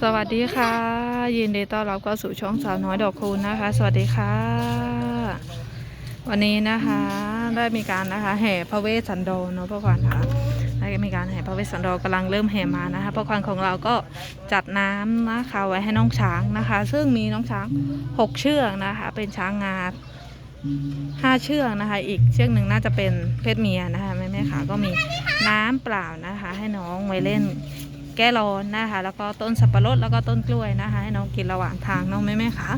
สวัสดีค่ะ ยินดีต้อนรับเข้าสู่ช่องสาวน้อยดอกคูณนะคะ สวัสดีค่ะ วันนี้นะคะได้มีการนะคะแห่พระเวสสันดรเนาะพ่อควันค่ะได้มีการแห่พระเวสสันดรกำลังเริ่มแห่มานะคะพ่อควันของเราก็จัดน้ำนะคะไว้ให้น้องช้างนะคะ ซึ่งมีน้องช้างหกเชือกนะคะ เป็นช้างงาห้าเชือกนะคะ อีกเชือกหนึ่งน่าจะเป็นเพศเมียนะคะแม่แม่ค่ะก็มีน้ำเปล่านะคะ ให้น้องไว้เล่น แก้ร้อนนะคะ แล้วก็ต้นสับปะรดแล้วก็ต้นกล้วยนะคะ ให้น้องกินระหว่างทางน้องแม่แม่คะ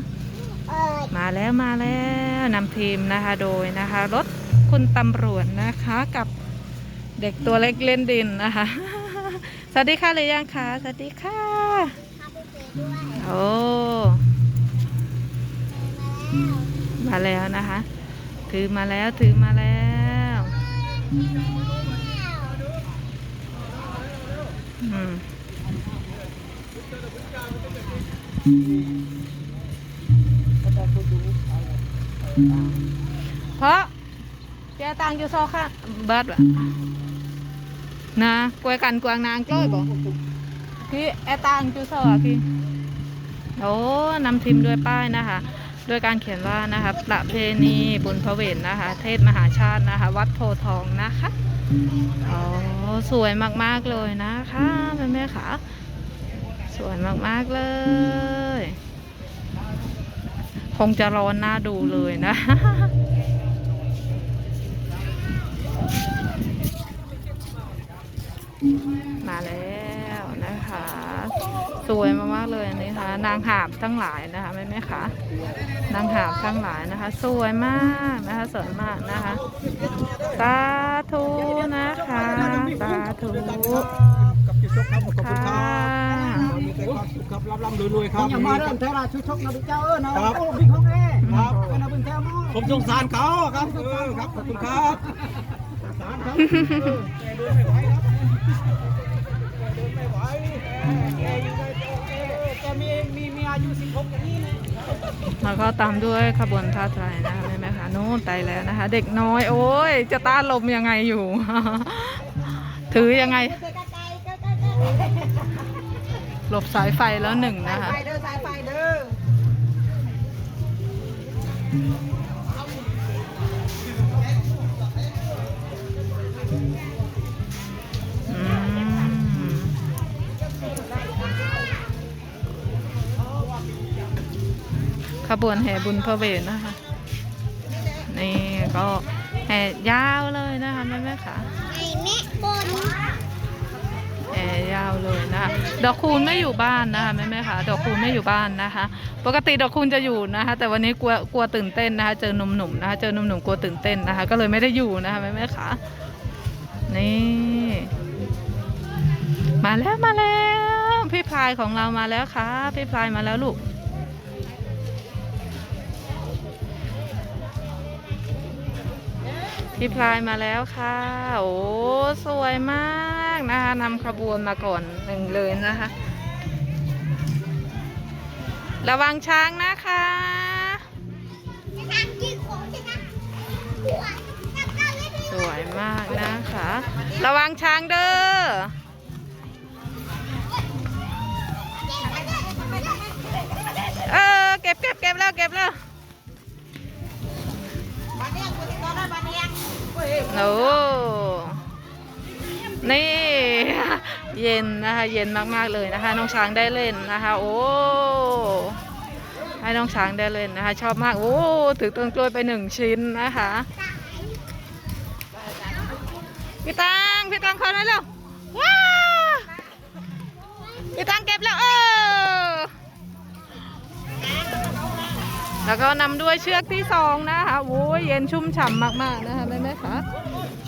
มาแล้วมาแล้วนำทีมนะคะโดยนะคะรถคุณตำรวจนะคะกับเด็กตัวเล็กเล่นดินนะคะ สวัสดีค่ะหรือยังคะสวัสดีค่ะพาไปเปิดด้วยโอ้มาแล้วนะคะ ถือมาแล้วถือมาแล้วอืม เพราะเจ้าตังอยู่ซอค่ะเบิดวะนะกวยกันกวางนางกล้อยบอกพี่แอตังอยู่ซออะพี่โอ้นำทีมด้วยป้ายนะคะ ด้วยการเขียนว่านะคะประเพณีบุญพระเวทนะคะ เทศมหาชาตินะคะ วัดโพทองนะคะ สวยมากๆเลยนะคะแม่แม่ๆค่ะ สวยมากๆเลย คงจะร้อนน่าดูเลยนะมาแล้วนะคะ สวยมากๆเลยนะคะ นางหาบทั้งหลายนะคะแม่แม่คะนางหาบทั้งหลายนะคะ สวยมากนะคะสวยมากนะคะสาธุนะ คะสาธุกับจุดชกครับขอบคุณคค่ะรับมีแต่ความสุขครับรับร่ำรวยๆคผรับมยังมาเริ่มเทราชุดชกนะพี่เจ้าเออเนาะครับโอ้พี่ของแม่ครับเออนะเป็นแท้มอผมสงสารเขาครับเออครับขอบคุณครับสงสารครับเออแกเดินไม่ไหวครับแกเดินไม่ไหวแกอยู่ในโอเคแก มีมีมีอายุ 16อย่างนี้นะแล้วก็ตามด้วยขบวนท่าไตรนะคะแม่แม่คะโน่นไตแล้วนะคะ เด็กน้อย โอ้ยจะต้านลมยังไงอยู่ ถือยังไงเกิดกระจายเกิดกระจายหลบสายไฟแล้วหนึ่งสานะยคะไฟเด้อสายไฟเด้ออื ขบวนแห่บุญพระเวทนะคะ นี่ก็แห่ยาวเลยนะคะแม่แม่ค่ะแม่บนแห่ยาวเลยนะคะดอกคูณไม่อยู่บ้านนะคะแม่แม่ค่ะ ดอกคูณไม่อยู่บ้านนะคะ ปกติดอกคูณจะอยู่นะคะ แต่วันนี้กลัวกลัวตื่นเต้นนะคะ เจอหนุ่มๆนะคะ เจอหนุ่มๆกลัวตื่นเต้นนะคะ ก็เลยไม่ได้อยู่นะคะแม่แม่ค่ะนี่มาแล้วมาแล้ว พี่พลายของเรามาแล้วค่ะพี่พลายมาแล้วลูก พี่พลายมาแล้วค่ะ โอ้สวยมากนะคะนำขบวนมาก่อนหนึ่งเลยนะคะ ระวังช้างนะคะสวยมากนะคะ ระวังช้างเด้อเออเก็บเก็บเก็บแล้วเก็บแล้ว โอ้นี่ เย็นนะคะ เย็นมากๆเลยนะคะ น้องช้างได้เล่นนะคะ โอ้ให้น้องช้างได้เล่นนะคะ ชอบมาก โอ้ถือต้นกล้วยไปหนึ่งชิ้นนะคะพี่ตังพี่ตังเข้าได้แล้วว้าพี่ตังเก็บแล้วเออแล้วก็นำด้วยเชือกที่สองนะคะโอ้ยเย็นชุ่มฉ่ำมากๆนะคะแม่แม่คะ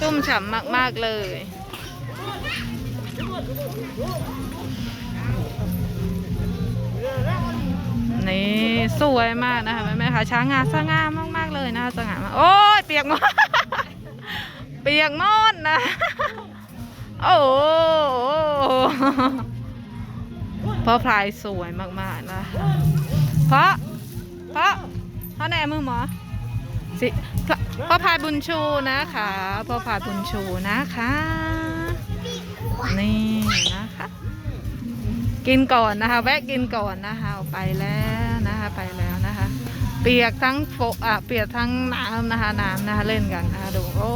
ชุ่มฉ่ำมาก ๆ เลย นี่ สวยมากนะคะแม่แม่คะช้างงาสง่ามาก ๆ เลยนะคะสง่ามาก โอ้ย เปียกหมด เปียกหมดนะ โอ้เพราะพลายสวยมาก ๆ นะคะเพราะ เพราะเพราะแหนมือหมอ สิพ่อพ่ายบุญชูนะคะพ่อพายบุญชูนะคะ นี่นะคะ กินก่อนนะคะ แวะกินก่อนนะคะไปแล้วนะคะไปแล้วนะคะ เปียกทั้งโฟอะเปียกทั้งน้ำนะคะน้ำนะคะเล่นกันนะคะดูโอ้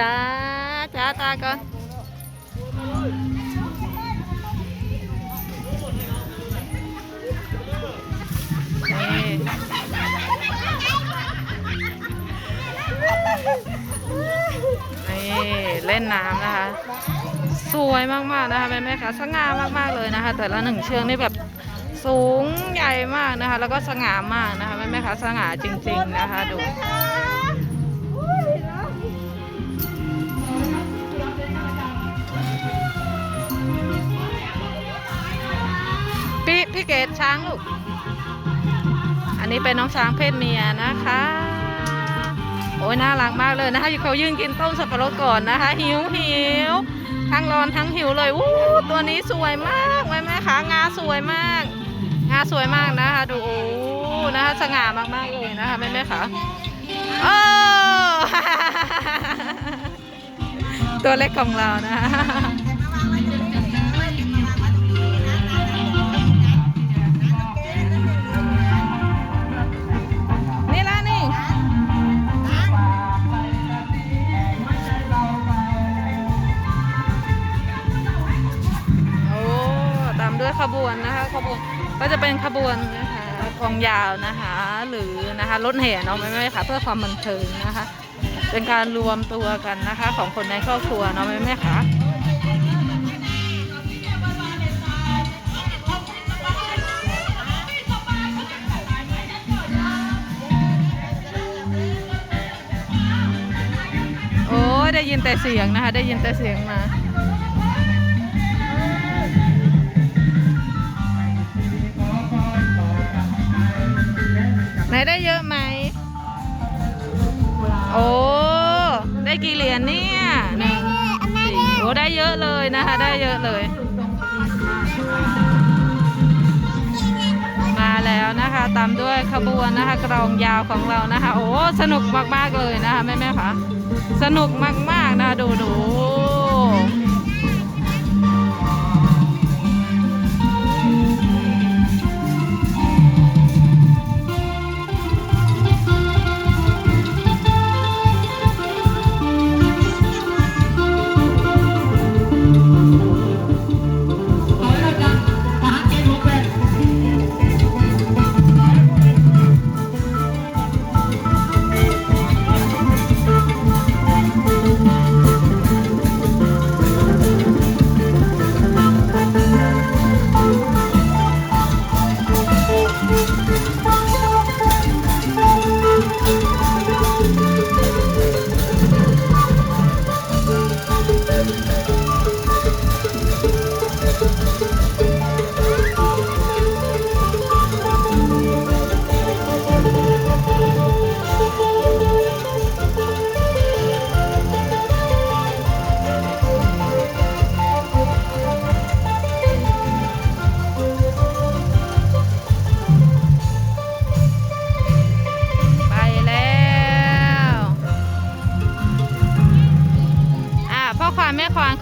จ้าจ้าตาก่อน นี่เล่นน้ำนะคะ สวยมากๆนะคะแม่แม่ๆค่ะสง่ามากๆเลยนะคะ แต่ละหนึ่งเชือกนี่แบบสูงใหญ่มากนะคะ แล้วก็สง่ามากนะคะแม่แม่ๆค่ะสง่าจริง ๆนะคะดูพี่พี่เกดช้างลูก อันนี้เป็นน้องช้างเพศเมียนะคะ อ้ยน่ารักมากเลยนะคะเขายืนกินต้มสับปะรดก่อนนะคะ หิวหิวทั้งร้อนทั้งหิวเลยวู้ตัวนี้สวยมากแม่แม่คะงาสวยมาก งาสวยมากนะคะดูโอ้นะคะสง่ามากๆเลยนะคะแม่แม่คะโอ้ตัวเล็กของเรานะคะ ก็จะเป็นขบวนนะคะกองยาวนะคะ หรือนะคะรถแห่เนาะไม่ไม่ค่ะ เพื่อความบันเทิงนะคะ เป็นการรวมตัวกันนะคะ ของคนในครอบครัวเนาะแม่แม่ค่ะโอ้ได้ยินแต่เสียงนะคะ ได้ยินแต่เสียงมา ไหนได้เยอะไหม โอ้ ได้กี่เหรียญเนี่ยหนึ่งสี่โอ้ได้เยอะเลยนะคะ ได้เยอะเลย มาแล้วนะคะตามด้วยขบวนนะคะ กรองยาวของเรานะคะ โอ้สนุกมากๆเลยนะคะแม่แม่ๆคะสนุกมากๆนะดูดู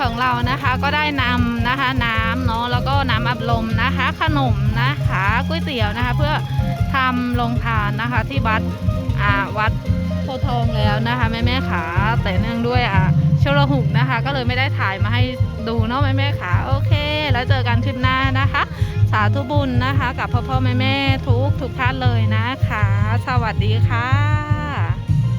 ของเรานะคะก็ได้นำนะคะน้ำเนาะแล้วก็น้ำอัดลมนะคะ ขนมนะคะก๋วยเตี๋ยวนะคะ เพื่อทำลงทานนะคะที่วัดอ่าวัดโพธิ์ทองแล้วนะคะแม่แม่ขาแต่เนื่องด้วยอ่าชลหุกนะคะ ก็เลยไม่ได้ถ่ายมาให้ดูเนาะแม่แม่ขาโอเค แล้วเจอกันคลิปหน้านะคะ สาธุบุญนะคะ กับพ่อพ่อแม่แม่ทุกทุกท่านเลยนะคะ สวัสดีค่ะ